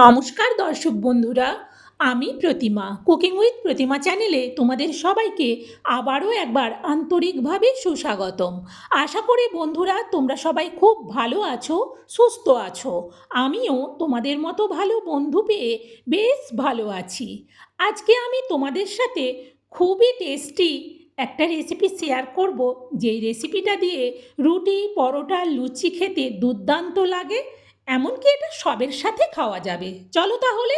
নমস্কার দর্শক বন্ধুরা, আমি প্রতিমা কুকিং উইথ প্রতিমা চ্যানেলে তোমাদের সবাইকে আবারও একবার আন্তরিকভাবে সুস্বাগতম। আশা করি বন্ধুরা, তোমরা সবাই খুব ভালো আছো, সুস্থ আছো। আমিও তোমাদের মতো ভালো বন্ধু পেয়ে বেশ ভালো আছি। আজকে আমি তোমাদের সাথে খুবই টেস্টি একটা রেসিপি শেয়ার করব। যেই রেসিপিটা দিয়ে রুটি, পরোটা, লুচি খেতে দুর্দান্ত লাগে। এমনকি এটা সবের সাথে খাওয়া যাবে। চলো তাহলে।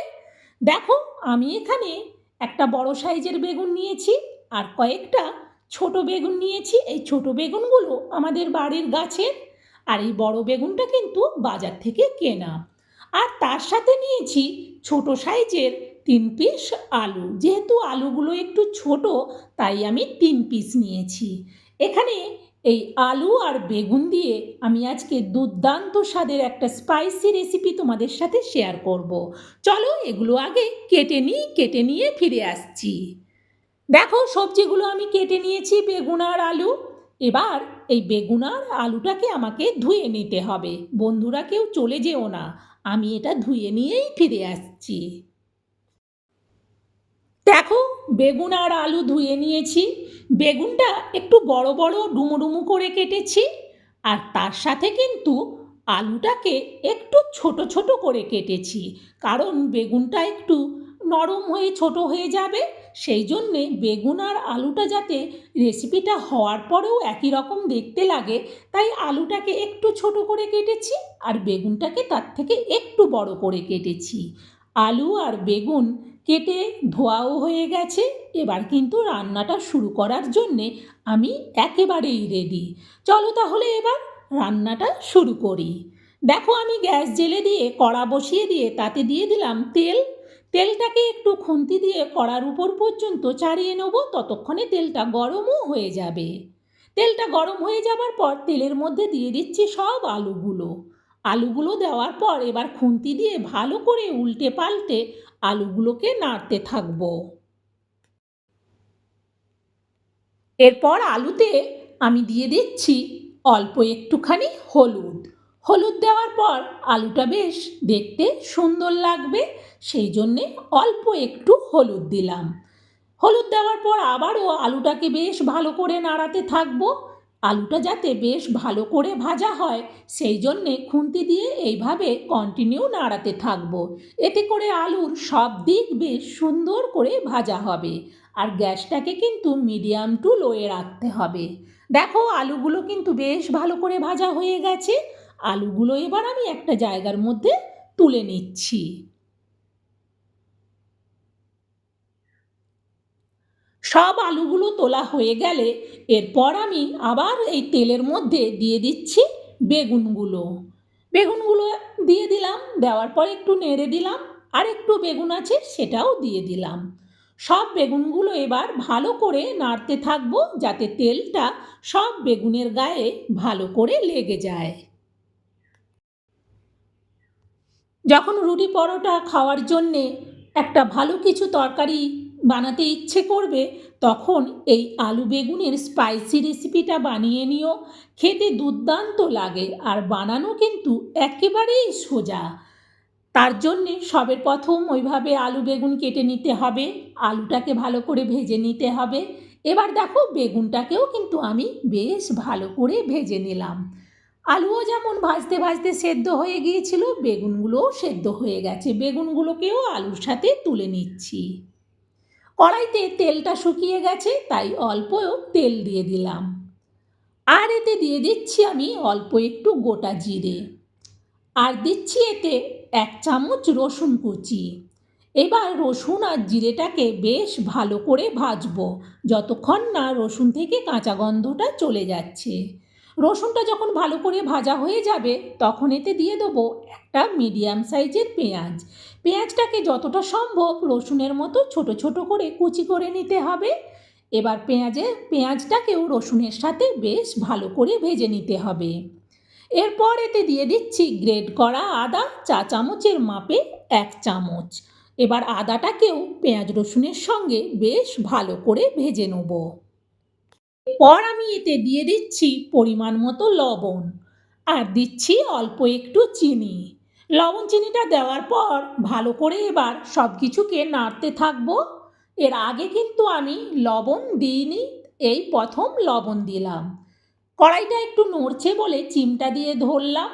দেখো, আমি এখানে একটা বড় সাইজের বেগুন নিয়েছি আর কয়েকটা ছোট বেগুন নিয়েছি। এই ছোট বেগুনগুলো আমাদের বাড়ির গাছের আর এই বড় বেগুনটা কিন্তু বাজার থেকে কেনা। আর তার সাথে নিয়েছি ছোট সাইজের তিন পিস আলু। যেহেতু আলুগুলো একটু ছোট, তাই আমি তিন পিস নিয়েছি। এখানে এই আলু আর বেগুন দিয়ে আমি আজকে দুর্দান্ত স্বাদের একটা স্পাইসি রেসিপি তোমাদের সাথে শেয়ার করব। চলো এগুলো আগে কেটে নিই, কেটে নিয়ে ফিরে আসছি। দেখো, সবজিগুলো আমি কেটে নিয়েছি, বেগুন আর আলু। এবার এই বেগুন আর আলুটাকে আমাকে ধুয়ে নিতে হবে। বন্ধুরা, কেউ চলে যেও না। আমি এটা ধুয়ে নিয়েই ফিরে আসছি। দেখো, বেগুন আর আলু ধুয়ে নিয়েছি। বেগুনটা একটু বড় বড় ডুমো ডুমো করে কেটেছি, আর তার সাথে কিন্তু আলুটাকে একটু ছোট ছোট করে কেটেছি, কারণ বেগুনটা একটু নরম হয়ে ছোট হয়ে যাবে, সেই জন্যে বেগুন আর আলুটা যাতে রেসিপিটা হওয়ার পরেও একই রকম দেখতে লাগে, তাই আলুটাকে একটু ছোট করে কেটেছি, আর বেগুনটাকে তার থেকে একটু বড় করে কেটেছি। আলু আর বেগুন কেটে ধোয়াও হয়ে গেছে। এবার কিন্তু রান্নাটা শুরু করার জন্যে আমি একেবারেই রেডি চলো তাহলে এবার রান্নাটা শুরু করি। দেখো আমি গ্যাস জেলে দিয়ে কড়া বসিয়ে দিয়ে তাতে দিয়ে দিলাম তেল। তেলটাকে একটু খুন্তি দিয়ে কড়ার উপর পর্যন্ত চাড়িয়ে নেব। ততক্ষণে তেলটা গরমও হয়ে যাবে। তেলটা গরম হয়ে যাবার পর তেলের মধ্যে দিয়ে দিচ্ছি সব আলুগুলো। আলুগুলো দেওয়ার পর এবার খুন্তি দিয়ে ভালো করে উল্টে পাল্টে আলুগুলোকে নাড়তে থাকব। এরপর আলুতে আমি দিয়ে দিচ্ছি অল্প একটুখানি হলুদ। হলুদ দেওয়ার পর আলুটা বেশ দেখতে সুন্দর লাগবে, সেই জন্যে অল্প একটু হলুদ দিলাম। হলুদ দেওয়ার পর আবারও আলুটাকে বেশ ভালো করে নাড়াতে থাকব। আলুটা যাতে বেশ ভালো করে ভাজা হয়, সেই জন্যে খুন্তি দিয়ে এইভাবে কন্টিনিউ নাড়াতে থাকব। এতে করে আলুর সব দিক বেশ সুন্দর করে ভাজা হবে আর গ্যাসটাকে কিন্তু মিডিয়াম টু লোয়ে রাখতে হবে। দেখো, আলুগুলো কিন্তু বেশ ভালো করে ভাজা হয়ে গেছে। আলুগুলো এবার আমি একটা জায়গার মধ্যে তুলে নিচ্ছি। সব আলুগুলো তোলা হয়ে গেলে এরপর আমি আবার এই তেলের মধ্যে দিয়ে দিচ্ছি বেগুনগুলো। বেগুনগুলো দিয়ে দিলাম, দেওয়ার পর একটু নেড়ে দিলাম, আর একটু বেগুন আছে সেটাও দিয়ে দিলাম। সব বেগুনগুলো এবার ভালো করে নাড়তে থাকব যাতে তেলটা সব বেগুনের গায়ে ভালো করে লেগে যায়। যখন রুটি পরোটা খাওয়ার জন্যে একটা ভালো কিছু তরকারি বানাতে ইচ্ছে করবে, তখন এই আলু বেগুনের স্পাইসি রেসিপিটা বানিয়ে নিও। খেতে দুর্দান্ত লাগে, আর বানানো কিন্তু একেবারেই সোজা। তার জন্যে সবের প্রথম ওইভাবে আলু বেগুন কেটে নিতে হবে, আলুটাকে ভালো করে ভেজে নিতে হবে। এবার দেখো বেগুনটাকেও কিন্তু আমি বেশ ভালো করে ভেজে নিলাম। আলুও যেমন ভাজতে ভাজতে সেদ্ধ হয়ে গিয়েছিল, বেগুনগুলোও সেদ্ধ হয়ে গেছে। বেগুনগুলোকেও আলুর সাথে তুলে নিচ্ছি। কড়াইতে তেলটা শুকিয়ে গেছে, তাই অল্প তেল দিয়ে দিলাম। আর এতে দিয়ে দিচ্ছি আমি অল্প একটু গোটা জিরে। আর দিচ্ছি এতে এক চামচ রসুন কুচি। এবার রসুন আর জিরেটাকে বেশ ভালো করে ভাজবো, যতক্ষণ না রসুন থেকে কাঁচা গন্ধটা চলে যাচ্ছে। রসুনটা যখন ভালো করে ভাজা হয়ে যাবে, তখন এতে দিয়ে দেবো একটা মিডিয়াম সাইজের পেঁয়াজ। পেঁয়াজটাকে যতটা সম্ভব রসুনের মতো ছোট ছোট করে কুচি করে নিতে হবে। এবার পেঁয়াজে, পেঁয়াজটাকেও রসুনের সাথে বেশ ভালো করে ভেজে নিতে হবে। এরপর এতে দিয়ে দিচ্ছি গ্রেড করা আদা, চা চামচের মাপে এক চামচ। এবার আদাটাকেও পেঁয়াজ রসুনের সঙ্গে বেশ ভালো করে ভেজে নেব। পর আমি এতে দিয়ে দিচ্ছি পরিমাণ মতো লবণ। আর দিচ্ছি অল্প একটু চিনি। লবণ চিনিটা দেওয়ার পর ভালো করে এবার সব কিছুকে নাড়তে থাকব। এর আগে কিন্তু আমি লবণ দিইনি, এই প্রথম লবণ দিলাম। কড়াইটা একটু নড়ছে বলে চিমটা দিয়ে ধরলাম।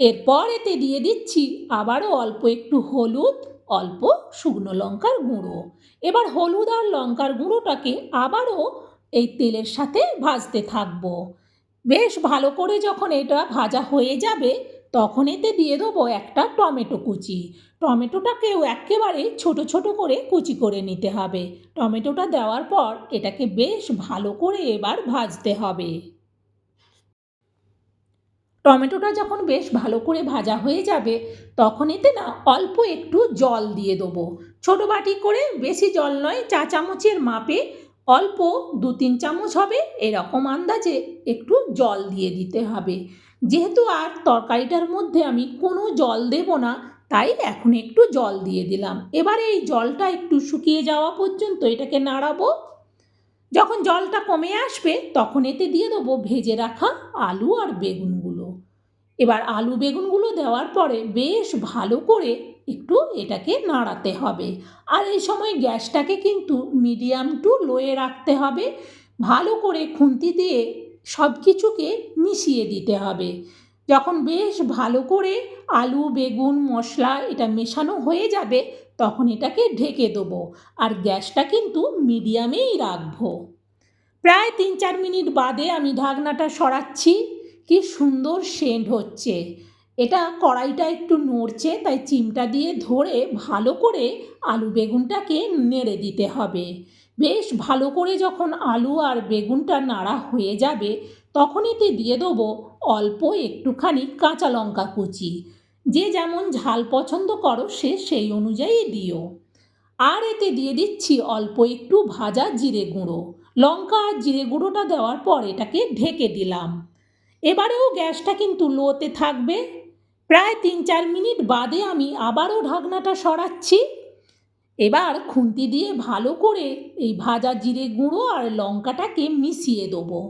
এরপর এতে দিয়ে দিচ্ছি আবারও অল্প একটু হলুদ, অল্প শুকনো লঙ্কার গুঁড়ো। এবার হলুদ আর লঙ্কার গুঁড়োটাকে আবারও এই তেলের সাথে ভাজতে থাকব। বেশ ভালো করে যখন এটা ভাজা হয়ে যাবে, তখন এতে দিয়ে দেবো একটা টমেটো কুচি। টমেটোটাকেও একেবারে ছোট ছোট করে কুচি করে নিতে হবে। টমেটোটা দেওয়ার পর এটাকে বেশ ভালো করে এবার ভাজতে হবে। টমেটোটা যখন বেশ ভালো করে ভাজা হয়ে যাবে, তখন এতে না অল্প একটু জল দিয়ে দেবো। ছোটো বাটি করে বেশি জল নয়, চা চামচের মাপে অল্প দু তিন চামচ হবে এরকম আন্দাজে একটু জল দিয়ে দিতে হবে। যেহেতু আর তরকারিটার মধ্যে আমি কোনো জল দেব না, তাই এখন একটু জল দিয়ে দিলাম। এবারে এই জলটা একটু শুকিয়ে যাওয়া পর্যন্ত এটাকে নাড়াবো। যখন জলটা কমে আসবে, তখন এতে দিয়ে দেবো ভেজে রাখা আলু আর বেগুনগুলো এবার আলু বেগুনগুলো দেওয়ার পরে বেশ ভালো করে একটু এটাকে নাড়াতে হবে। আর এই সময় গ্যাসটাকে কিন্তু মিডিয়াম টু লোয়ে রাখতে হবে। ভালো করে খুন্তি দিয়ে সব কিছুকে মিশিয়ে দিতে হবে। যখন বেশ ভালো করে আলু, বেগুন, মশলা এটা মেশানো হয়ে যাবে তখন এটাকে ঢেকে দেবো আর গ্যাসটা কিন্তু মিডিয়ামেই রাখব। প্রায় তিন চার মিনিট বাদে আমি ঢাকনাটা সরাচ্ছি। কি সুন্দর সেন্ট হচ্ছে। এটা কড়াইটা একটু নড়ছে, তাই চিমটা দিয়ে ধরে ভালো করে আলু বেগুনটাকে নেড়ে দিতে হবে। বেশ ভালো করে যখন আলু আর বেগুনটা নাড়া হয়ে যাবে তখন এতে দিয়ে দেবো অল্প একটুখানি কাঁচা লঙ্কা কুচি। যে যেমন ঝাল পছন্দ করো সে সেই অনুযায়ী দিও। আর এতে দিয়ে দিচ্ছি অল্প একটু ভাজা জিরে গুঁড়ো। লঙ্কা আর জিরে গুঁড়োটা দেওয়ার পর এটাকে ঢেকে দিলাম। এবারেও গ্যাসটা কিন্তু লোতে থাকবে। প্রায় তিন চার মিনিট বাদে আমি আবারও ঢাকনাটা সরাচ্ছি। এবার খুন্তি দিয়ে ভালো করে এই ভাজা জিরে গুঁড়ো আর লঙ্কাটাকে মিশিয়ে দেবো।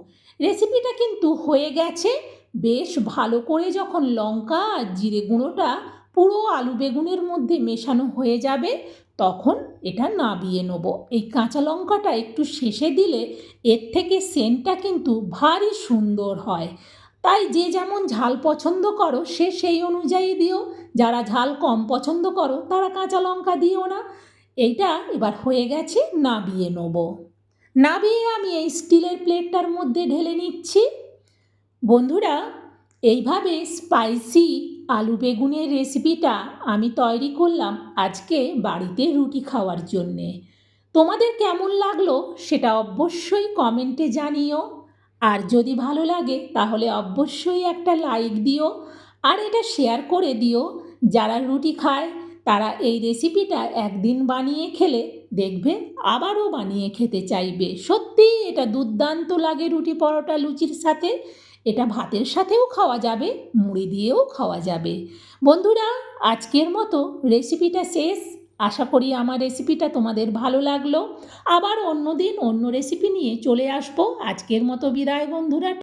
রেসিপিটা কিন্তু হয়ে গেছে। বেশ ভালো করে যখন লঙ্কা আর জিরে গুঁড়োটা পুরো আলু বেগুনের মধ্যে মেশানো হয়ে যাবে, তখন এটা নাবিয়ে নেব। এই কাঁচা লঙ্কাটা একটু শেষে দিলে এর থেকে সেন্টটা কিন্তু ভারী সুন্দর হয়। তাই যে যেমন ঝাল পছন্দ করো, সে সেই অনুযায়ী দিও। যারা ঝাল কম পছন্দ করো, তারা কাঁচা লঙ্কা দিও না। এইটা এবার হয়ে গেছে নাবিয়ে নেব। নাবিয়ে আমি এই স্টিলের প্লেটটার মধ্যে ঢেলে নিচ্ছি। বন্ধুরা, এইভাবে স্পাইসি আলু বেগুনের রেসিপিটা আমি তৈরি করলাম আজকে বাড়িতে রুটি খাওয়ার জন্যে। তোমাদের কেমন লাগল সেটা অবশ্যই কমেন্টে জানিও। আর যদি ভালো লাগে, তাহলে অবশ্যই একটা লাইক দিও আর এটা শেয়ার করে দিও। যারা রুটি খায়, তারা এই রেসিপিটা একদিন বানিয়ে খেলে দেখবে আবারও বানিয়ে খেতে চাইবে। সত্যিই এটা দুর্দান্ত লাগে রুটি পরোটা লুচির সাথে। এটা ভাতের সাথেও খাওয়া যাবে, মুড়ি দিয়েও খাওয়া যাবে। বন্ধুরা, আজকের মতো রেসিপিটা শেষ। আশা করি আমার রেসিপিটা তোমাদের ভালো লাগল। আবার অন্য দিন অন্য রেসিপি নিয়ে চলে আসব। আজকের মতো বিদায় বন্ধুরা।